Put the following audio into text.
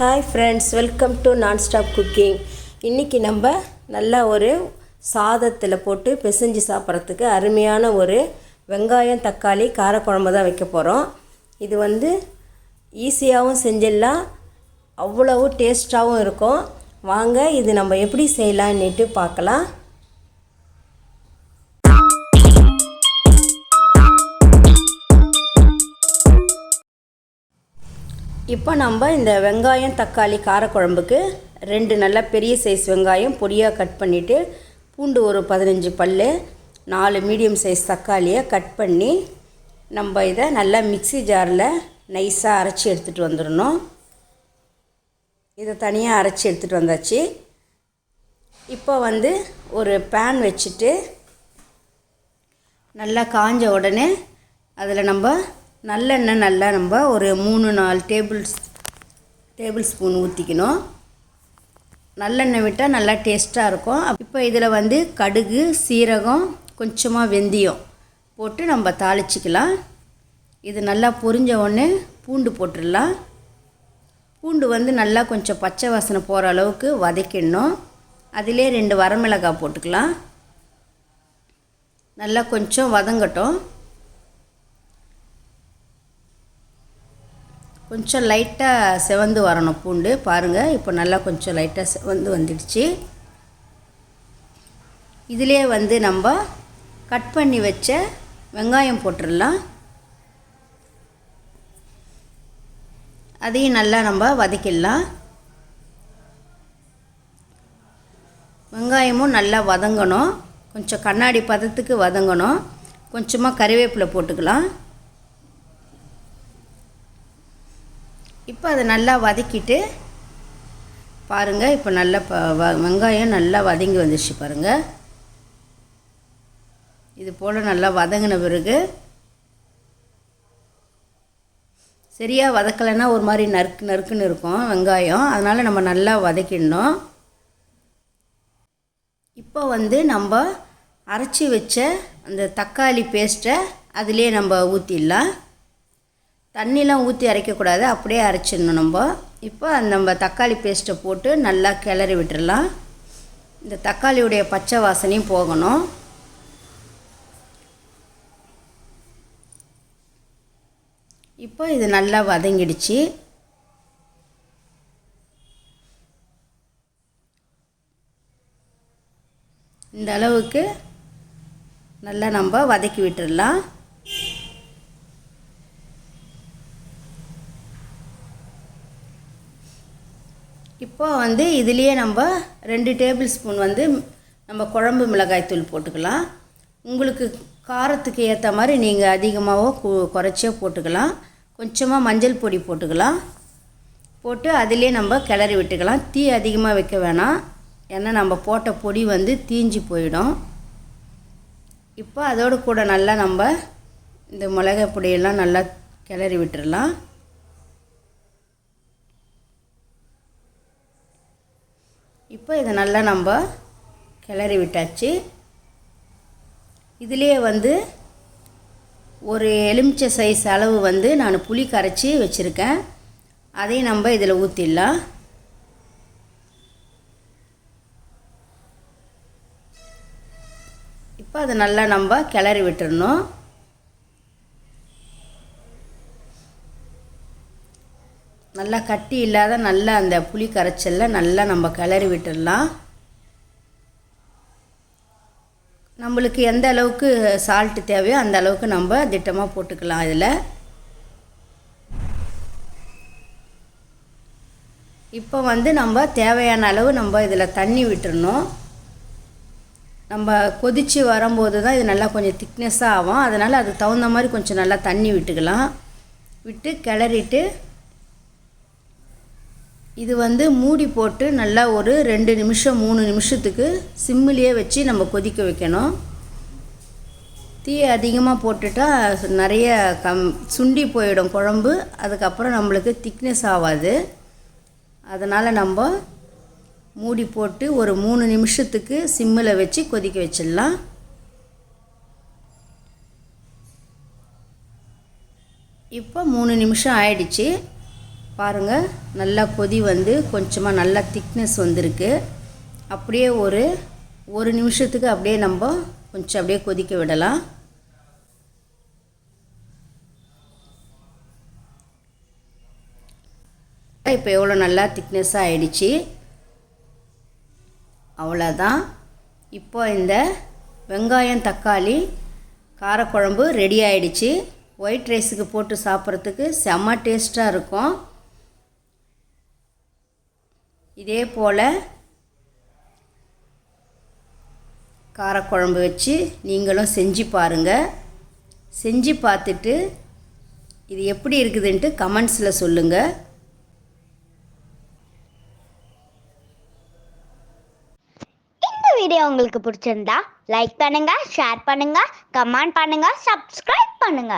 Hi friends welcome to non stop cooking இன்றைக்கி நம்ம நல்லா ஒரு சாதத்தில் போட்டு பிசைஞ்சு சாப்பிட்றதுக்கு அருமையான ஒரு வெங்காயம் தக்காளி காரக்குழம்பு தான் வைக்க போகிறோம் இது வந்து ஈஸியாகவும் செஞ்சிடலாம். அவ்வளவு டேஸ்ட்டாகவும் இருக்கும். வாங்க இது நம்ம எப்படி செய்யலான்னுட்டு பார்க்கலாம். இப்போ நம்ம இந்த வெங்காயம் தக்காளி காரக்குழம்புக்கு ரெண்டு நல்லா பெரிய சைஸ் வெங்காயம் பொடியாக கட் பண்ணிவிட்டு பூண்டு ஒரு பதினஞ்சு பல் நாலு மீடியம் சைஸ் தக்காளியை கட் பண்ணி நம்ம இதை நல்லா மிக்ஸி ஜாரில் நைஸாக அரைச்சி எடுத்துகிட்டு வந்துடணும். இதை தனியாக அரைச்சி எடுத்துகிட்டு வந்தாச்சு. இப்போ வந்து ஒரு பேன் வச்சுட்டு நல்லா காஞ்ச உடனே அதில் நம்ம நல்லெண்ணெய் நல்லா நம்ம ஒரு மூணு நாலு டேபிள் டேபிள் ஸ்பூன் ஊற்றிக்கணும் நல்லெண்ணெய் விட்டால் நல்லா டேஸ்ட்டாக இருக்கும். இப்போ இதில் வந்து கடுகு சீரகம் கொஞ்சமாக வெந்தயம் போட்டு நம்ம தாளிச்சிக்கலாம். இது நல்லா பொரிஞ்ச உடனே பூண்டு போட்டுடலாம். பூண்டு வந்து நல்லா கொஞ்சம் பச்சை வாசனை போகிற அளவுக்கு வதக்கிடணும். அதிலே ரெண்டு வரமிளகாய் போட்டுக்கலாம். நல்லா கொஞ்சம் வதங்கட்டும். கொஞ்சம் லைட்டாக செவந்து வரணும் பூண்டு. பாருங்கள் இப்போ நல்லா கொஞ்சம் லைட்டாக செவந்து வந்துடுச்சு. இதிலே வந்து நம்ம கட் பண்ணி வச்ச வெங்காயம் போட்டுடலாம். அதையும் நல்லா நம்ம வதக்கிடலாம். வெங்காயமும் நல்லா வதங்கணும். கொஞ்சம் கண்ணாடி பதத்துக்கு வதங்கணும். கொஞ்சமாக கறிவேப்பிலை போட்டுக்கலாம். இப்போ அதை நல்லா வதக்கிட்டு பாருங்கள் இப்போ நல்லா ப வ வெங்காயம் நல்லா வதங்கி வந்துடுச்சு பாருங்கள் இது போல் நல்லா வதங்கின பிறகு சரியாக வதக்கலைன்னா ஒரு மாதிரி நறுக்கு நறுக்குன்னு இருக்கும் வெங்காயம். அதனால் நம்ம நல்லா வதக்கிடணும். இப்போ வந்து நம்ம அரைச்சி வச்ச அந்த தக்காளி பேஸ்ட்டை அதிலே நம்ம ஊற்றிடலாம் தண்ணிலாம் ஊற்றி அரைக்கக்கூடாது அப்படியே அரைச்சிடணும் நம்ம. இப்போ நம்ம தக்காளி பேஸ்ட்டை போட்டு நல்லா கிளறி விட்டுடலாம் இந்த தக்காளியுடைய பச்சை வாசனையும் போகணும். இப்போ இது நல்லா வதங்கிடுச்சு. இந்த அளவுக்கு நல்லா நம்ம வதக்கி விட்டுடலாம் இப்போ வந்து இதுலேயே நம்ம ரெண்டு டேபிள் ஸ்பூன் வந்து நம்ம குழம்பு மிளகாய் தூள் போட்டுக்கலாம். உங்களுக்கு காரத்துக்கு ஏற்ற மாதிரி நீங்கள் அதிகமாகவோ கு குறைச்சியோ போட்டுக்கலாம். கொஞ்சமாக மஞ்சள் பொடி போட்டுக்கலாம். போட்டு அதிலே நம்ம கிளறி விட்டுக்கலாம். தீ அதிகமாக வைக்க வேணாம். ஏன்னா நம்ம போட்ட பொடி வந்து தீஞ்சு போயிடும். இப்போ அதோடு கூட நல்லா நம்ம இந்த மிளகாய் பொடியெல்லாம் நல்லா கிளறி விட்டுடலாம் இப்போ இதை நல்லா நம்ம கிளறி விட்டாச்சு. இதுலேயே வந்து ஒரு எலுமிச்சை சைஸ் அளவு வந்து நான் புளி கரைச்சி வச்சுருக்கேன். அதையும் நம்ம இதில் ஊற்றிடலாம் இப்போ அதை நல்லா நம்ம கிளறி விட்டுறணும். நல்லா கட்டி இல்லாத நல்லா அந்த புளி கரைச்சலில் நல்லா நம்ம கிளறி விட்டுடலாம். நம்மளுக்கு எந்த அளவுக்கு சால்ட்டு தேவையோ அந்த அளவுக்கு நம்ம திட்டமாக போட்டுக்கலாம் இதில். இப்போ வந்து நம்ம தேவையான அளவு நம்ம இதில் தண்ணி விட்டுறணும். நம்ம கொதித்து வரும்போது தான் இது நல்லா கொஞ்சம் திக்னஸ்ஸாக ஆகும். அதனால் அதுக்கு தகுந்த மாதிரி கொஞ்சம் நல்லா தண்ணி விட்டுக்கலாம். விட்டு கிளறிட்டு இது வந்து மூடி போட்டு நல்லா ஒரு ரெண்டு நிமிஷம் மூணு நிமிஷத்துக்கு சிம்மிலேயே வச்சு நம்ம கொதிக்க வைக்கணும். தீ அதிகமாக போட்டுட்டால் நிறைய கம் சுண்டி போயிடும் குழம்பு. அதுக்கப்புறம் நம்மளுக்கு திக்னஸ் ஆகாது. அதனால் நம்ம மூடி போட்டு ஒரு மூணு நிமிஷத்துக்கு சிம்மில் வச்சு கொதிக்க வச்சிடலாம். இப்போ மூணு நிமிஷம் ஆயிடுச்சு. பாருங்கள் நல்லா கொதி வந்து கொஞ்சமாக நல்லா திக்னஸ் வந்திருக்கு. அப்படியே ஒரு ஒரு நிமிஷத்துக்கு அப்படியே நம்ம கொஞ்சம் அப்படியே கொதிக்க விடலாம். இப்போ எவ்வளோ நல்லா திக்னஸ்ஸாக ஆயிடுச்சு? அவ்வளோதான். இப்போ இந்த வெங்காயம் தக்காளி காரக்குழம்பு ரெடி ஆயிடுச்சு. ஒயிட் ரைஸுக்கு போட்டு சாப்பிட்றதுக்கு செம்ம டேஸ்ட்டாக இருக்கும். இதே போல் காரக்குழம்பு வச்சு நீங்களும் செஞ்சு பாருங்கள் செஞ்சு பார்த்துட்டு இது எப்படி இருக்குதுன்ட்டு கமெண்ட்ஸில் சொல்லுங்கள் இந்த வீடியோ உங்களுக்கு பிடிச்சிருந்தா லைக் பண்ணுங்க ஷேர் பண்ணுங்க கமெண்ட் பண்ணுங்க சப்ஸ்கிரைப் பண்ணுங்க.